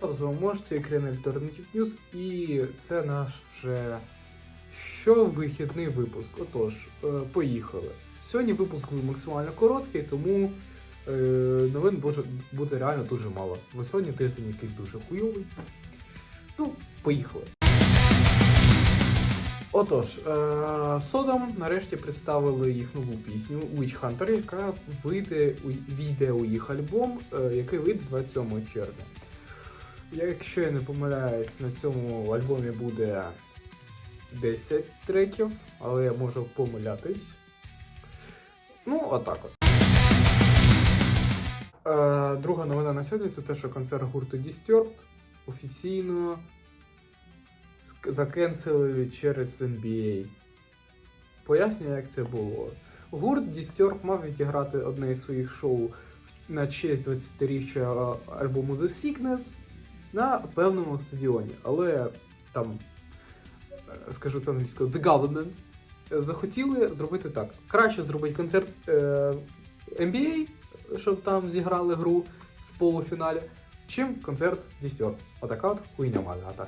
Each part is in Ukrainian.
з вами Мош, це Ukraine Alternative News, і це наш вже щовихідний випуск. Отож, е, поїхали. Сьогодні випуск буде максимально короткий, тому е, новин буде реально дуже мало. Бо сьогодні тиждень якийсь дуже хуйовий. Ну, поїхали. Отож, е, Содом нарешті представили їх нову пісню Witch Hunter, яка вийде війде у їх альбом, е, який вийде 27 червня. Якщо я не помиляюсь, на цьому альбомі буде 10 треків, але я можу помилятись. Ну, отак от. Е, друга новина на сьогодні це те, що концерт гурту Disturbed офіційно закенселили через NBA. Пояснюю, як це було. Гурт Disturbed мав відіграти одне із своїх шоу на честь 20-річчя альбому The Sickness на певному стадіоні. Але там, е, скажу це англійською, The Government захотіли зробити так. Краще зробити концерт е, NBA, щоб там зіграли гру в полуфіналі, чим концерт Disturbed. Отака от хуйня малята.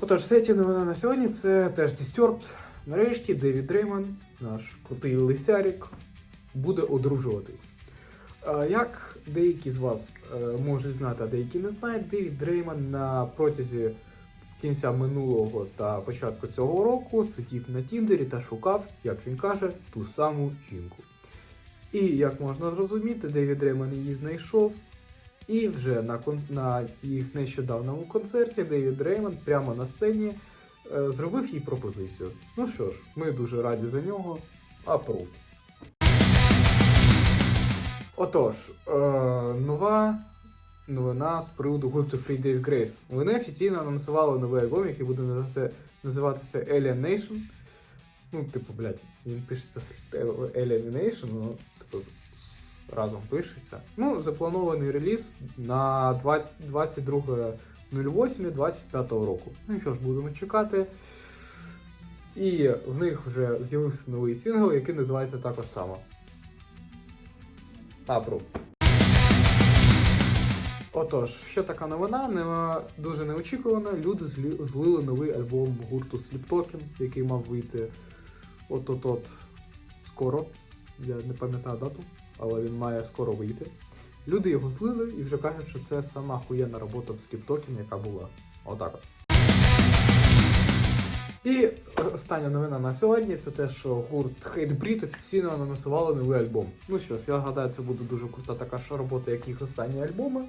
Отож, третя новина на сьогодні це теж Disturbed. Нарешті Девід Рейман, наш крутий лисярик, буде одружуватись. Як деякі з вас е, можуть знати, а деякі не знають, Девід Рейман на протязі кінця минулого та початку цього року сидів на Тіндері та шукав, як він каже, ту саму жінку. І як можна зрозуміти, Девід Рейман її знайшов. І вже на, на їх нещодавному концерті Девід Рейман прямо на сцені е, зробив їй пропозицію. Ну що ж, ми дуже раді за нього. Апрув. Отож, е, нова новина з приводу гурту Three Days Grace. Вони офіційно анонсували новий альбом, який буде називатися, Alien Nation. Ну, типу, блядь, він пишеться з Alien Nation, ну, типу, разом пишеться. Ну, запланований реліз на 22.08.25 року. Ну що ж, будемо чекати. І в них вже з'явився новий сингл, який називається також само. Апру. Отож, ще така новина, не, дуже неочікувана. Люди злили новий альбом гурту Token, який мав вийти от-от-от скоро. Я не пам'ятаю дату, але він має скоро вийти. Люди його злили і вже кажуть, що це сама хуєнна робота в Token, яка була. Отак от. І остання новина на сьогодні це те, що гурт Hatebreed офіційно анонсували новий альбом. Ну що ж, я гадаю, це буде дуже крута така ж робота, як їх останні альбоми.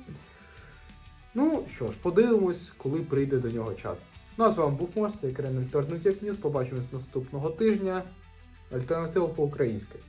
Ну що ж, подивимось, коли прийде до нього час. Ну а з вами був Мош, це Alternative News. Побачимось наступного тижня. Альтернатива по-українськи.